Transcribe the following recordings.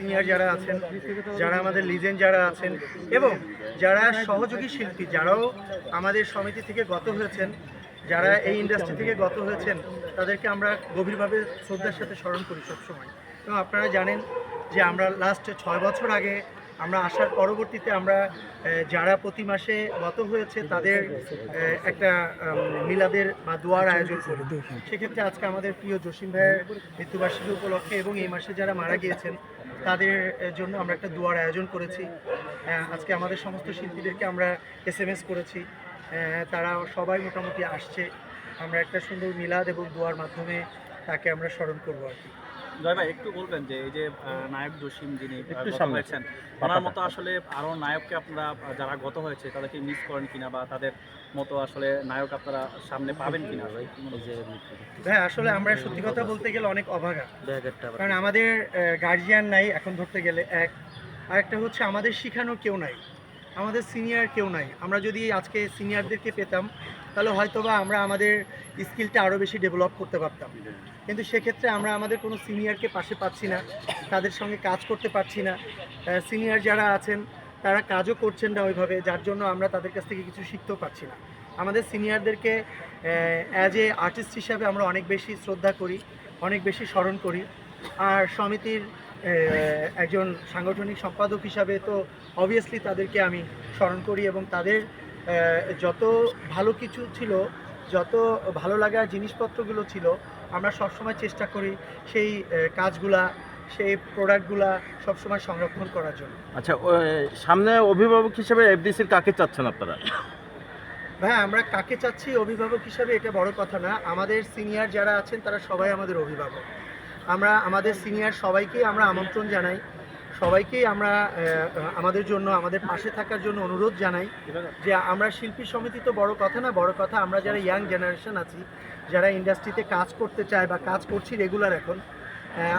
Senior যারা আছেন, যারা আমাদের লিজেন্ড যারা আছেন এবং যারা সহযোগী শিল্পী, যারাও আমাদের সমিতি থেকে গত হয়েছেন, যারা এই ইন্ডাস্ট্রি থেকে গত হয়েছেন, তাদেরকে আমরা গভীরভাবে শ্রদ্ধার সাথে স্মরণ করি সবসময়। এবং আপনারা জানেন যে আমরা লাস্ট ছয় বছর আগে আমরা আসার পরবর্তীতে আমরা যারা প্রতি মাসে গত হয়েছে, তাদের একটা মিলাদের বা দোয়ার আয়োজন করি। সেক্ষেত্রে আজকে আমাদের প্রিয় জসিম ভাইয়ের মৃত্যুবার্ষিকী উপলক্ষে এবং এই মাসে যারা মারা গিয়েছেন তাদের জন্য আমরা একটা দোয়ার আয়োজন করেছি। আজকে আমাদের সমস্ত শিল্পীদেরকে আমরা এস এম এস করেছি তারা সবাই মোটামুটি আসছে। আমরা একটা সুন্দর মিলাদ এবং দোয়ার মাধ্যমে তাকে আমরা স্মরণ করব আর কি। জয় ভাই একটু বলবেন যে এই যে নায়ক জসিম যিনি হয়েছেন ওনার মতো আসলে আরও নায়ককে আপনারা যারা গত হয়েছে তাদেরকে মিস করেন কিনা বা তাদের মতো আসলে নায়ক আপনারা সামনে পাবেন কিনা? হয়? ভাই আসলে আমরা সত্যি কথা বলতে গেলে অনেক অভাগা। কারণ আমাদের গার্জিয়ান নাই এখন ধরতে গেলে এক। আরেকটা হচ্ছে আমাদের শেখানোর কেউ নাই আমাদের সিনিয়র কেউ নাই। আমরা যদি আজকে সিনিয়রদেরকে পেতাম তাহলে হয়তোবা আমরা আমাদের স্কিলটা আরও বেশি ডেভেলপ করতে পারতাম। কিন্তু সেক্ষেত্রে আমরা আমাদের কোনো সিনিয়রকে পাশে পাচ্ছি না তাদের সঙ্গে কাজ করতে পারছি না। সিনিয়র যারা আছেন তারা কাজও করছেন না ওইভাবে, যার জন্য আমরা তাদের কাছ থেকে কিছু শিখতেও পারছি না। আমাদের সিনিয়রদেরকে অ্যাজ এ আর্টিস্ট হিসাবে আমরা অনেক বেশি শ্রদ্ধা করি, অনেক বেশি স্মরণ করি। আর সমিতির একজন সাংগঠনিক সম্পাদক হিসাবে তো অবভিয়াসলি তাদেরকে আমি স্মরণ করি এবং তাদের যত ভালো কিছু ছিল, যত ভালো লাগা জিনিসপত্রগুলো ছিল, আমরা সবসময় চেষ্টা করি সেই কাজগুলা সেই প্রোডাক্টগুলা সবসময় সংরক্ষণ করার জন্য। আচ্ছা সামনে অভিভাবক হিসেবে এফডিসির কাকে চাচ্ছেন আপনারা? ভাই আমরা কাকে চাচ্ছি অভিভাবক হিসাবে এটা বড় কথা না। আমাদের সিনিয়র যারা আছেন তারা সবাই আমাদের অভিভাবক। আমরা আমাদের সিনিয়র সবাইকেই আমরা আমন্ত্রণ জানাই। সবাইকেই আমরা আমাদের জন্য আমাদের পাশে থাকার জন্য অনুরোধ জানাই যে আমরা শিল্পী সমিতি তো বড় কথা না বড় কথা আমরা যারা ইয়াং জেনারেশন আছি যারা ইন্ডাস্ট্রিতে কাজ করতে চায় বা কাজ করছি রেগুলার এখন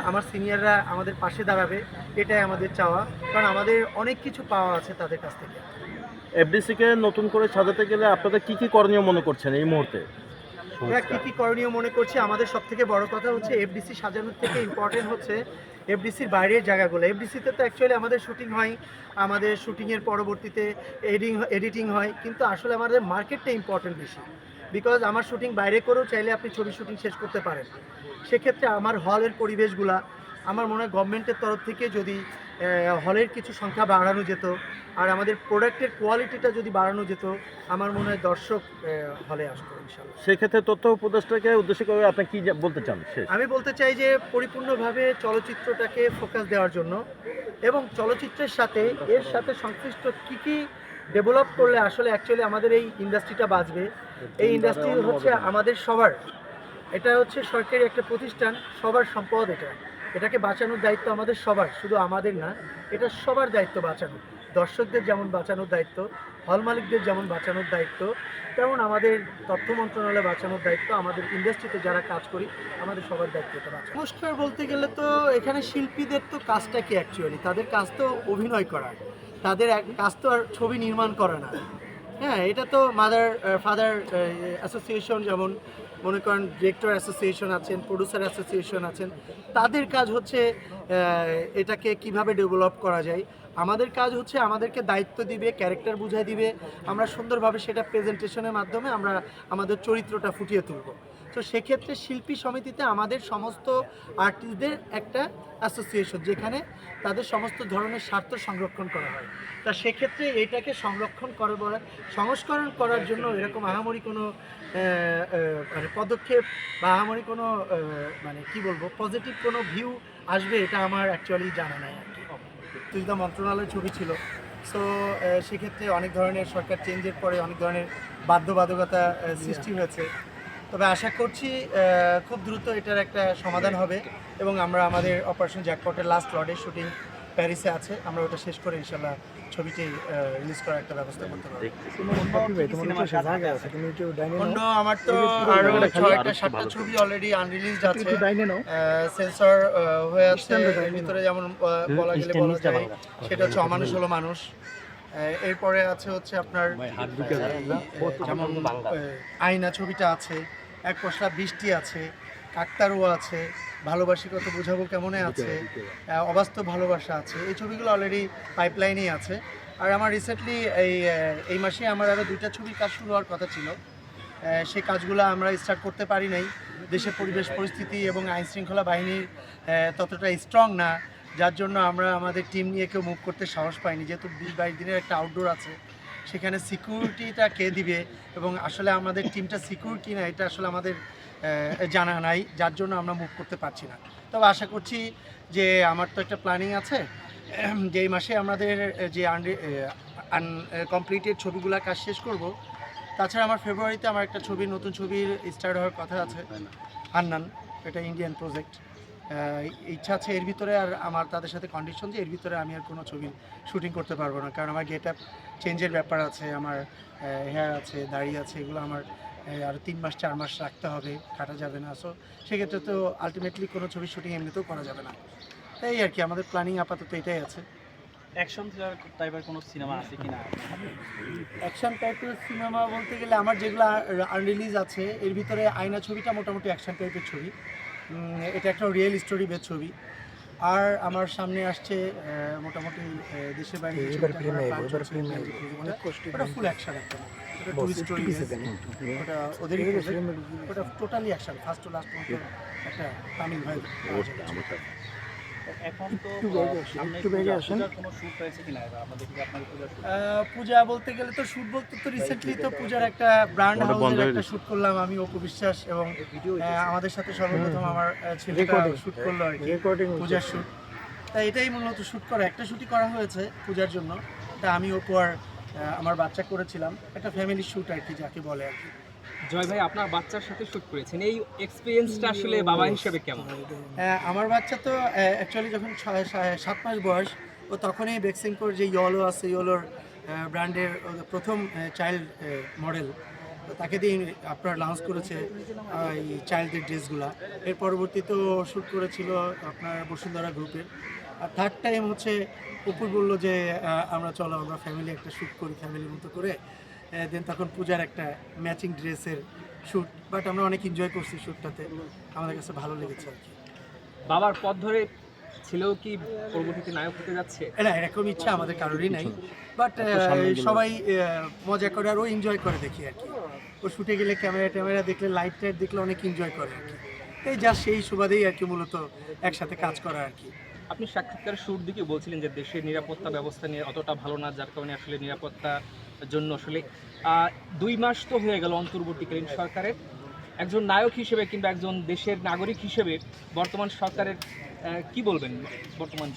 আমার সিনিয়ররা আমাদের পাশে দাঁড়াবে এটাই আমাদের চাওয়া। কারণ আমাদের অনেক কিছু পাওয়া আছে তাদের কাছ থেকে। এফডিসিকে নতুন করে সাজাতে গেলে আপনাদের কি কি করণীয় মনে করছেন এই মুহূর্তে? আমরা কি কি করণীয় মনে করছি? আমাদের সব থেকে বড় কথা হচ্ছে এফডিসি সাজানোর থেকে ইম্পর্টেন্ট হচ্ছে এফডিসির বাইরের জায়গাগুলো। এফডিসিতে তো অ্যাকচুয়ালি আমাদের শুটিং হয় আমাদের শুটিংয়ের পরবর্তীতে এডিং এডিটিং হয় কিন্তু আসলে আমাদের মার্কেটটা ইম্পর্টেন্ট বেশি। বিকজ আমার শুটিং বাইরে করেও চাইলে আপনি ছবি শুটিং শেষ করতে পারেন। সেক্ষেত্রে আমার হলের পরিবেশগুলা আমার মনে হয় গভর্নমেন্টের তরফ থেকে যদি হলের কিছু সংখ্যা বাড়ানো যেত আর আমাদের প্রোডাক্টের কোয়ালিটিটা যদি বাড়ানো যেত আমার মনে হয় দর্শক হলে আসতো ইনশাল্লাহ সেক্ষেত্রে তথ্য উপদেষ্টাকে উদ্দেশ্য করে আপনি কি বলতে চান? আমি বলতে চাই যে পরিপূর্ণভাবে চলচ্চিত্রটাকে ফোকাস দেওয়ার জন্য এবং চলচ্চিত্রের সাথে এর সাথে সংশ্লিষ্ট কী কী ডেভেলপ করলে আসলে অ্যাকচুয়ালি আমাদের এই ইন্ডাস্ট্রিটা বাঁচবে। এই ইন্ডাস্ট্রি হচ্ছে আমাদের সবার। এটা হচ্ছে সরকারি একটা প্রতিষ্ঠান, সবার সম্পদ এটা। এটাকে বাঁচানোর দায়িত্ব আমাদের সবার, শুধু আমাদের না, এটা সবার দায়িত্ব বাঁচানো। দর্শকদের যেমন বাঁচানোর দায়িত্ব, হল মালিকদের যেমন বাঁচানোর দায়িত্ব, তেমন আমাদের তথ্য মন্ত্রণালয় বাঁচানোর দায়িত্ব, আমাদের ইন্ডাস্ট্রিতে যারা কাজ করি, আমাদের সবার দায়িত্ব এটা বাঁচানো। সংস্কার বলতে গেলে তো এখানে শিল্পীদের তো কাজটা কি অ্যাকচুয়ালি তাদের কাজ তো অভিনয় করা। তাদের এক- কাজ তো আর ছবি নির্মাণ করে না। হ্যাঁ এটা তো মাদার ফাদার অ্যাসোসিয়েশন যেমন মনে করেন ডিরেক্টর অ্যাসোসিয়েশন আছেন প্রডিউসার অ্যাসোসিয়েশন আছেন, তাদের কাজ হচ্ছে এটাকে কীভাবে ডেভেলপ করা যায়? আমাদের কাজ হচ্ছে আমাদেরকে দায়িত্ব দিবে ক্যারেক্টার বুঝাই দিবে। আমরা সুন্দরভাবে সেটা প্রেজেন্টেশনের মাধ্যমে আমরা আমাদের চরিত্রটা ফুটিয়ে তুলব। তো সেক্ষেত্রে শিল্পী সমিতিতে আমাদের সমস্ত আর্টিস্টদের একটা অ্যাসোসিয়েশন যেখানে তাদের সমস্ত ধরনের স্বার্থ সংরক্ষণ করা হয়। তা সেক্ষেত্রে এটাকে সংরক্ষণ করার সংস্করণ করার জন্য এরকম আহামরি কোনো মানে পদক্ষেপ বা আহামরি কোনো মানে কি বলব পজিটিভ কোনো ভিউ আসবে এটা আমার অ্যাকচুয়ালি জানা নাই আর কি। মন্ত্রণালয়ের ছবি ছিল সো সেক্ষেত্রে অনেক ধরনের সরকার চেঞ্জের পরে অনেক ধরনের বাধ্যবাধকতা সৃষ্টি হয়েছে। তবে আশা করছি খুব দ্রুত এটার একটা সমাধান হবে এবং আমরা আমাদের অপারেশন জ্যাকপটের লাস্ট লর্ডের শুটিং প্যারিসে আছে। আমরা ওটা শেষ করে ইনশাল্লাহ ছবিটি রিলিজ করার একটা ব্যবস্থা করতে পারব। অন্য আমার তো আরও ছয়টা সাতটা ছবি অলরেডি আনরিলিজড আছে। সেন্সর হয়ে আছে। ভিতরে যেমন বলা গেলে বলা যায় সেটা হচ্ছে অমানুষ হলো মানুষ এরপরে আছে হচ্ছে আপনার যেমন আয়না ছবিটা আছে। এক পশলা বৃষ্টি আছে কাকতারুয়া আছে ভালোবাসি কত বোঝাবো কেমনে আছে অবাস্তব ভালোবাসা আছে এই ছবিগুলো অলরেডি পাইপলাইনেই আছে। আর আমার রিসেন্টলি এই এই মাসে আমার আরও দুইটা ছবির কাজ শুরু হওয়ার কথা ছিল। সেই কাজগুলো আমরা স্টার্ট করতে পারি নাই। দেশের পরিবেশ পরিস্থিতি এবং আইন শৃঙ্খলা বাহিনীর ততটা স্ট্রং না। যার জন্য আমরা আমাদের টিম নিয়ে কেউ মুভ করতে সাহস পাইনি। যেহেতু বিশ বাইশ দিনের একটা আউটডোর আছে সেখানে সিকিউরিটিটা কে দিবে এবং আসলে আমাদের টিমটা সিকিউর কি না এটা আসলে আমাদের জানা নাই, যার জন্য আমরা মুভ করতে পারছি না। তবে আশা করছি যে আমার তো একটা প্ল্যানিং আছে, যে এই মাসে আমাদের যে আনকমপ্লিটেড ছবিগুলো কাজ শেষ করব। তাছাড়া আমার ফেব্রুয়ারিতে আমার একটা ছবি, নতুন ছবির স্টার্ট হওয়ার কথা আছে, হান্নান, এটা ইন্ডিয়ান প্রজেক্ট ইচ্ছা আছে এর ভিতরে আর আমার, তাদের সাথে কন্ডিশন যে এর ভিতরে আমি আর কোনো ছবি শুটিং করতে পারব না, কারণ আমার গেট আপ চেঞ্জের ব্যাপার আছে আমার হেয়ার আছে দাড়ি আছে এগুলো আমার আর তিন মাস চার মাস রাখতে হবে কাটা যাবে না। সো সেক্ষেত্রে তো আলটিমেটলি কোনো ছবি শুটিং এমনিতেও করা যাবে না। তাই আর কি আমাদের প্ল্যানিং আপাতত এটাই আছে। অ্যাকশন থ্রিলার টাইপের কোনো সিনেমা আছে কি না অ্যাকশন টাইপের সিনেমা বলতে গেলে আমার যেগুলো আনরিলিজ আছে এর ভিতরে আয়না ছবিটা মোটামুটি অ্যাকশন টাইপের ছবি। এটা একটা রিয়েল স্টোরি বেস ছবি। আর আমার সামনে আসছে মোটামুটি দেশের বাইরে ওটা ফুল অ্যাকশন একটা ওটা ওদের। ওটা totally action first to last একটা তামিল ভাই এখন তো একটু আসেন, পূজা, কোনো শুট হয়েছে কিনা? আমাদের কি আপনার পূজার shoot? আহ, পূজা বলতে গেলে তো শুট বলতে তো রিসেন্টলি তো পূজার একটা ব্র্যান্ড হাউসের একটা শুট করলাম আমি অপু বিশ্বাস এবং আমাদের সাথে সর্বপ্রথম আমার ছেলেটা শুট করল আর কি। রেকর্ডিং পূজার শুট তাই এটাই মূলত শুট করা। একটা শুটই করা হয়েছে পূজার জন্য। তা আমি অপু আর আমার বাচ্চা করেছিলাম। একটা ফ্যামিলি শুট আর কি যাকে বলে আর কি। জয় ভাই আপনার বাচ্চার সাথে শুট করেছেন। এই এক্সপিরিয়েন্সটা আসলে বাবা হিসেবে কেমন? আমার বাচ্চা তো অ্যাকচুয়ালি যখন সাত মাস বয়স ও তখনই বেক্সিমকোর যে ইয়লো আছে ইয়েলোর ব্র্যান্ডের প্রথম চাইল্ড মডেল তাকে দিয়ে আপনার লঞ্চ করেছে এই চাইল্ডদের ড্রেসগুলা এর পরবর্তীতে শ্যুট করেছিল আপনার বসুন্ধরা গ্রুপের আর থার্ড টাইম হচ্ছে অপুর বলল যে আমরা চলো আমরা ফ্যামিলি একটা শ্যুট করি ফ্যামিলির মতো করে। দেন তখন পূজার একটা ম্যাচিং ড্রেসের শ্যুট বাট আমরা অনেক এনজয় করছি শ্যুটটাতে আমাদের কাছে ভালো লেগেছে আর কি। বাবার পথ ধরে ছেলেও কি পরবর্তীতে নায়ক হতে যাচ্ছে? না এরকম ইচ্ছা আমাদের কারোরই নাই। বাট সবাই মজা করে আর ও এনজয় করে দেখি আর কি। ও শুটে গেলে ক্যামেরা ট্যামেরা দেখলে লাইট টাইট দেখলে অনেক এনজয় করে আর কি। এই যা সেই সুবাদেই আর কি মূলত একসাথে কাজ করা আর কি। আপনি সাক্ষাৎকার শুট দিকে বলছিলেন যে দেশের নিরাপত্তা ব্যবস্থা নিয়ে অতটা ভালো না, যার কারণে আসলে নিরাপত্তার জন্য আসলে দুই মাস তো হয়ে গেল অন্তর্বর্তীকালীন সরকারের। একজন নায়ক হিসেবে কিংবা একজন দেশের নাগরিক হিসেবে বর্তমান সরকারের কি বলবেন? বর্তমান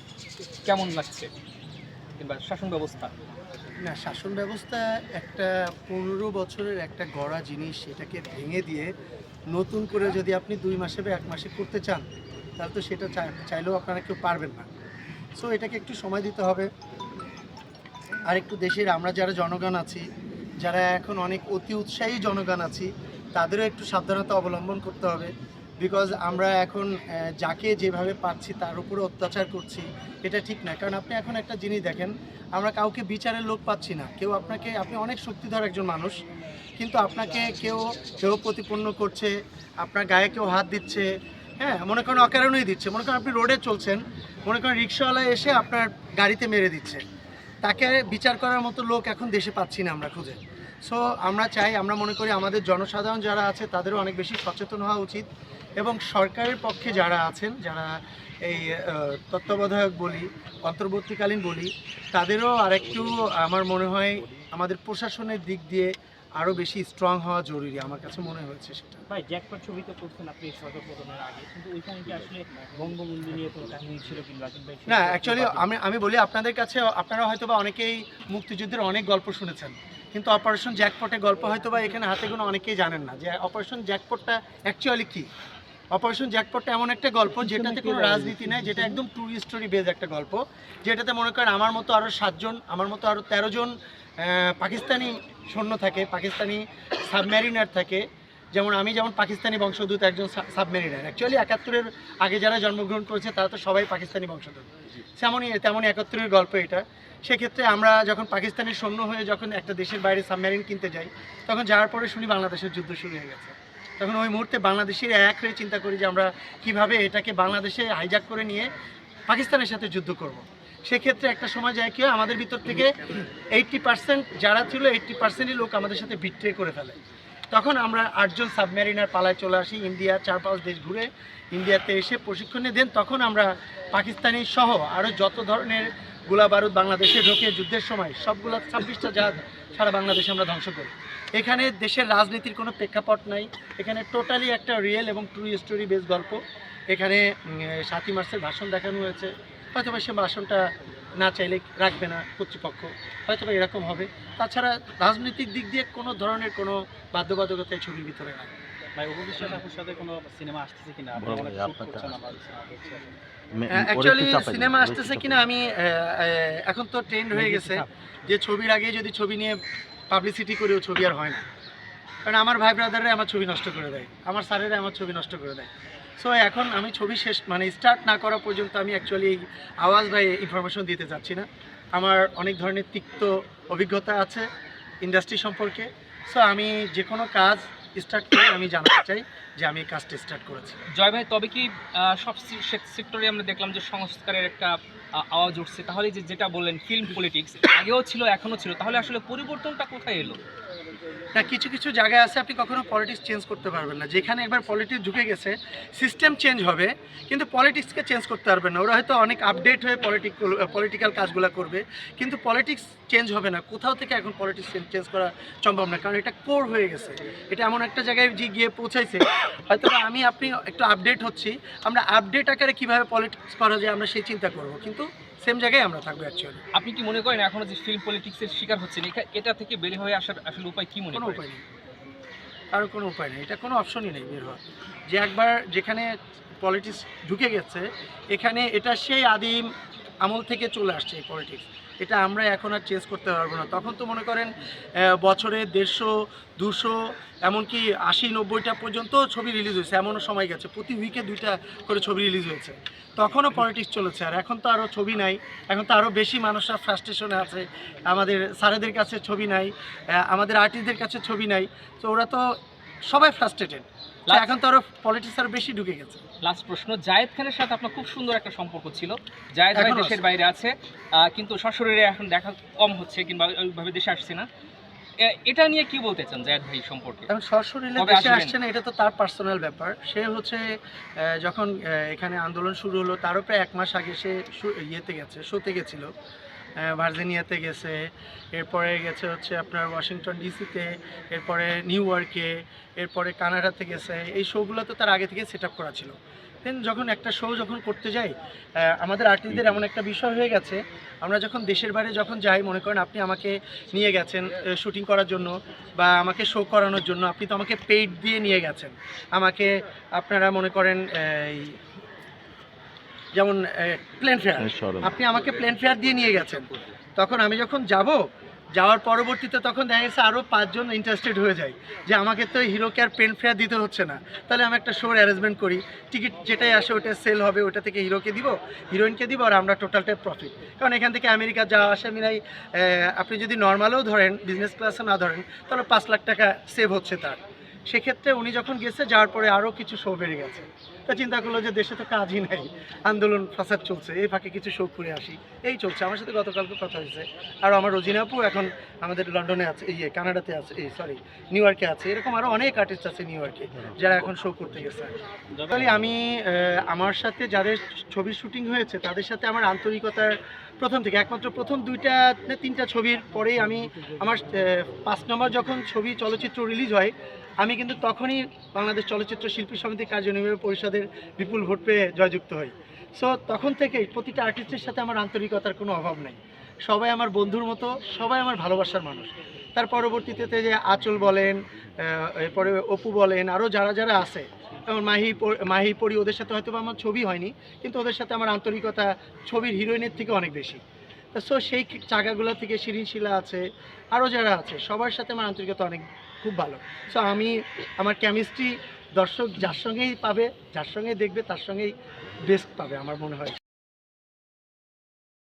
কেমন লাগছে? কিংবা শাসন ব্যবস্থা? না, শাসন ব্যবস্থা একটা পনেরো বছরের একটা গড়া জিনিস এটাকে ভেঙে দিয়ে নতুন করে যদি আপনি দুই মাসে বা এক মাসে করতে চান তাহলে তো সেটা চাই- চাইলেও আপনারা কেউ পারবেন না। সো এটাকে একটু সময় দিতে হবে। আর একটু দেশের আমরা যারা জনগণ আছি, যারা এখন অনেক অতি উৎসাহী জনগণ আছি, তাদেরও একটু সাবধানতা অবলম্বন করতে হবে। বিকজ আমরা এখন যাকে যেভাবে পাচ্ছি তার উপরে অত্যাচার করছি, এটা ঠিক না। কারণ আপনি এখন একটা জিনিস দেখেন, আমরা কাউকে বিচারের লোক পাচ্ছি না। কেউ আপনাকে, আপনি অনেক শক্তিধর একজন মানুষ, কিন্তু আপনাকে কেউ কেউ প্রতিপন্ন করছে, আপনার গায়ে কেউ হাত দিচ্ছে হ্যাঁ মনে করেন অকারণেই দিচ্ছে। মনে করেন আপনি রোডে চলছেন, মনে করেন রিক্সাওয়ালা এসে আপনার গাড়িতে মেরে দিচ্ছে। তাকে বিচার করার মতো লোক এখন দেশে পাচ্ছি না আমরা খুঁজে। সো আমরা চাই, আমরা মনে করি আমাদের জনসাধারণ যারা আছে, তাদেরও অনেক বেশি সচেতন হওয়া উচিত এবং সরকারের পক্ষে যারা আছেন, যারা এই তত্ত্বাবধায়ক বলি, অন্তর্বর্তীকালীন বলি, তাদেরও আরেকটু আমার মনে হয় আমাদের প্রশাসনের দিক দিয়ে আরও বেশি স্ট্রং হওয়া জরুরি আমার কাছে মনে হয়েছে সেটা। ভাই জ্যাকপট ছবিতে করছেন আপনি পতনের আগে কিন্তু ওইখানে কি আসলে বঙ্গবন্ধু নিয়ে কোনো কাহিনী ছিল কিংবা না অ্যাকচুয়ালি আমি আমি বলি আপনাদের কাছে আপনারা হয়তো বা অনেকেই মুক্তিযুদ্ধের অনেক গল্প শুনেছেন কিন্তু অপারেশন জ্যাকপটের গল্প হয়তো বা এখানে হাতে কোনো অনেকেই জানেন না যে অপারেশন জ্যাকপটটা অ্যাকচুয়ালি কি? অপারেশন জ্যাকপটটা এমন একটা গল্প যেটাতে কোনো রাজনীতি নেই যেটা একদম ট্রু স্টোরি বেজ একটা গল্প যেটাতে মনে করেন আমার মতো আরও সাতজন আমার মতো আরও তেরো জন পাকিস্তানি সৈন্য থাকে পাকিস্তানি সাবমেরিনার থাকে। যেমন আমি যেমন পাকিস্তানি বংশোদ্ভূত একজন সাবমেরিনার অ্যাকচুয়ালি একাত্তরের আগে যারা জন্মগ্রহণ করেছে তারা তো সবাই পাকিস্তানি বংশোদ্ভূত। তেমনই তেমনই একাত্তরের গল্প এটা। সেক্ষেত্রে আমরা যখন পাকিস্তানের সৈন্য হয়ে যখন একটা দেশের বাইরে সাবমেরিন কিনতে যাই তখন যাওয়ার পরে শুনি বাংলাদেশের যুদ্ধ শুরু হয়ে গেছে। তখন ওই মুহূর্তে বাংলাদেশের এক হয়ে চিন্তা করি যে আমরা কীভাবে এটাকে বাংলাদেশে হাইজ্যাক করে নিয়ে পাকিস্তানের সাথে যুদ্ধ করব। সেক্ষেত্রে একটা সময় যায় কি আমাদের ভিতর থেকে এইট্টি পার্সেন্ট যারা ছিল এইট্টি পার্সেন্টই লোক আমাদের সাথে বিট্রে করে ফেলে। তখন আমরা আটজন সাবমেরিনার পালায় চলে আসি ইন্ডিয়া চার পাঁচ দেশ ঘুরে, ইন্ডিয়াতে এসে প্রশিক্ষণে দেন তখন আমরা পাকিস্তানি সহ আরও যত ধরনের গোলা বারুদ বাংলাদেশে ঢোকে যুদ্ধের সময়, সবগুলো ছাব্বিশটা জাহাজ সারা বাংলাদেশে আমরা ধ্বংস করি। এখানে দেশের রাজনীতির কোনো প্রেক্ষাপট নাই। এখানে টোটালি একটা রিয়েল এবং ট্রু স্টোরি বেস গল্প। এখানে সাতই মার্চের ভাষণ দেখানো হয়েছে। হয়তো বা সে ভাষণটা না চাইলে রাখবে না কর্তৃপক্ষ হয়তো বা এরকম হবে। তাছাড়া রাজনৈতিক দিক দিয়ে কোনো ধরনের কোনো বাধ্যবাধকতা এই ছবির ভিতরে নাই। ভাই উপবিশ্বাস আপুর সাথে কোনো সিনেমা আসতেছে কিনা? অ্যাকচুয়ালি সিনেমা আসতেছে কিনা আমি এখন তো ট্রেন্ড হয়ে গেছে যে ছবির আগে যদি ছবি নিয়ে পাবলিসিটি করেও ছবি আর হয় না। কারণ আমার ভাই ব্রাদাররা আমার ছবি নষ্ট করে দেয়। আমার স্যারেরা আমার ছবি নষ্ট করে দেয়। সো এখন আমি ছবি শেষ মানে স্টার্ট না করা পর্যন্ত আমি অ্যাকচুয়ালি এই আওয়াজ ভাই ইনফরমেশন দিতে চাচ্ছি না। আমার অনেক ধরনের তিক্ত অভিজ্ঞতা আছে ইন্ডাস্ট্রি সম্পর্কে। সো আমি যে কোনো কাজ স্টার্ট করে আমি জানাতে চাই যে আমি এই কাজটা স্টার্ট করেছি। জয় ভাই, তবে কি সব সেক্টরে আমরা দেখলাম যে সংস্কারের একটা আওয়াজ উঠছে। তাহলে যে যেটা বললেন ফিল্ম পলিটিক্স আগেও ছিল, এখনও ছিল। তাহলে আসলে পরিবর্তনটা কোথায় এলো? না, কিছু কিছু জায়গায় আছে, আপনি কখনো পলিটিক্স চেঞ্জ করতে পারবেন না। যেখানে একবার পলিটিক্স ঢুকে গেছে সিস্টেম চেঞ্জ হবে, কিন্তু পলিটিক্সকে চেঞ্জ করতে পারবেন না। ওরা হয়তো অনেক আপডেট হয়ে পলিটিক পলিটিক্যাল কাজগুলো করবে, কিন্তু পলিটিক্স চেঞ্জ হবে না। কোথাও থেকে এখন পলিটিক্স চেঞ্জ করা সম্ভব না, কারণ এটা কোর হয়ে গেছে। এটা এমন একটা জায়গায় যে গিয়ে পৌঁছাইছে। হয়তো আমি, আপনি একটু আপডেট হচ্ছি। আমরা আপডেট আকারে কীভাবে পলিটিক্স করা যায়, আমরা সেই চিন্তা করব। কিন্তু সেম জায়গায় আমরা থাকব অ্যাকচুয়ালি আপনি কি মনে করেন এখনও যে ফিল্ম পলিটিক্সের শিকার হচ্ছেন এটা থেকে বের হয়ে আসার আসলে উপায় কি মনে কোনো করেন? উপায় নেই। আর কোনো উপায় নেই। এটা কোনো অপশনই নেই বের হওয়ার। যে একবার যেখানে পলিটিক্স ঢুকে গেছে এখানে এটা সেই আদিম আমল থেকে চলে আসছে এই পলিটিক্স এটা আমরা এখন আর চেঞ্জ করতে পারব না। তখন তো মনে করেন বছরে দেড়শো দুশো এমনকি আশি নব্বইটা পর্যন্ত ছবি রিলিজ হয়েছে। এমনও সময় গেছে। প্রতি উইকে দুইটা করে ছবি রিলিজ হয়েছে। তখনও পলিটিক্স চলেছে। আর এখন তো আরও ছবি নাই। এখন তো আরও বেশি মানুষরা ফ্রাস্ট্রেশনে আছে। আমাদের স্যারেদের কাছে ছবি নাই। আমাদের আর্টিস্টদের কাছে ছবি নাই। তো ওরা তো সবাই ফ্রাস্ট্রেটেড এখন তো আরও পলিটিক্স আরও বেশি ঢুকে গেছে। লাস্ট প্রশ্ন জায়েদ খানের সাথে আপনার খুব সুন্দর একটা সম্পর্ক ছিল। জায়েদ ভাই দেশের বাইরে আছে কিন্তু সশরীরে এখন দেখা কম হচ্ছে কিংবা ওইভাবে দেশে আসছে না। এটা নিয়ে কি বলতে চান জায়েদ ভাই সম্পর্কে? এখন সরাসরি দেশে আসছে না এটা তো তার পার্সোনাল ব্যাপার। সে হচ্ছে যখন এখানে আন্দোলন শুরু হলো তারও প্রায় এক মাস আগে সে ইয়েতে গেছে শোতে গেছিল। ভার্জিনিয়াতে গেছে, এরপরে গেছে হচ্ছে আপনার ওয়াশিংটন ডিসিতে, এরপরে নিউ ইয়র্কে, এরপরে কানাডাতে গেছে। এই শোগুলো তো তার আগে থেকে সেট করা ছিল। দেন যখন একটা শো যখন করতে যাই আমাদের আর্টিস্টদের এমন একটা বিষয় হয়ে গেছে, আমরা যখন দেশের বাইরে যখন যাই, মনে করেন আপনি আমাকে নিয়ে গেছেন শুটিং করার জন্য বা আমাকে শো করানোর জন্য, আপনি তো আমাকে পেইড দিয়ে নিয়ে গেছেন। আমাকে আপনারা মনে করেন যেমন প্লেন ফেয়ার আপনি আমাকে প্লেন ফেয়ার দিয়ে নিয়ে গেছেন। তখন আমি যখন যাব যাওয়ার পরবর্তীতে তখন দেখা গেছে আরও পাঁচজন ইন্টারেস্টেড হয়ে যায় যে আমাকে তো হিরোকে আর পেন ফেয়ার দিতে হচ্ছে না। তাহলে আমি একটা শোর অ্যারেঞ্জমেন্ট করি। টিকিট যেটাই আসে ওটা সেল হবে ওটা থেকে হিরোকে দিব হিরোইনকে দিব আর আমরা টোটালটাই প্রফিট কারণ এখান থেকে আমেরিকা যাওয়া আসা মিলাই আপনি যদি নর্মালও ধরেন বিজনেস ক্লাসে না ধরেন তাহলে পাঁচ লাখ টাকা সেভ হচ্ছে তার। সেক্ষেত্রে উনি যখন গেছে, যাওয়ার পরে আরও কিছু শো বেড়ে গেছে। তা চিন্তা করল যে দেশে তো কাজই নাই, আন্দোলন, ফাসাদ চলছে, এই ফাঁকে কিছু শো করে আসি। এই চলছে, আমার সাথে গতকালকে কথা হয়েছে। আর আমার রোজিনা এখন আমাদের লন্ডনে আছে, এই কানাডাতে আছে, এই সরি নিউ ইয়র্কে আছে। এরকম আরও অনেক আর্টিস্ট আছে নিউ ইয়র্কে, যারা এখন শো করতে গেছে। Actually আমি আমার সাথে যাদের ছবির শুটিং হয়েছে, তাদের সাথে আমার আন্তরিকতার প্রথম থেকে, একমাত্র প্রথম দুইটা তিনটা ছবির পরেই আমি আমার পাঁচ নম্বর যখন ছবি চলচ্চিত্র রিলিজ হয় আমি কিন্তু তখনই বাংলাদেশ চলচ্চিত্র শিল্পী সমিতি কার্যনির্বাহী পরিষদের বিপুল ভোট পেয়ে জয়যুক্ত হই। সো তখন থেকেই প্রতিটা আর্টিস্টের সাথে আমার আন্তরিকতার কোনো অভাব নেই। সবাই আমার বন্ধুর মতো, সবাই আমার ভালোবাসার মানুষ। তার পরবর্তীতে যে আচল বলেন এরপরে অপু বলেন আরও যারা যারা আছে, যেমন মাহি মাহি পড়ি ওদের সাথে হয়তো আমার ছবি হয়নি, কিন্তু ওদের সাথে আমার আন্তরিকতা ছবির হিরোইনের থেকে অনেক বেশি। সো সেই জায়গাগুলো থেকে শিরিন শিলা আছে আরও যারা আছে, সবার সাথে আমার আন্তরিকতা অনেক খুব ভালো। সো আমি আমার কেমিস্ট্রি দর্শক যার সঙ্গেই পাবে, যার সঙ্গেই দেখবে, তার সঙ্গেই বেস্ট পাবে, আমার মনে হয়।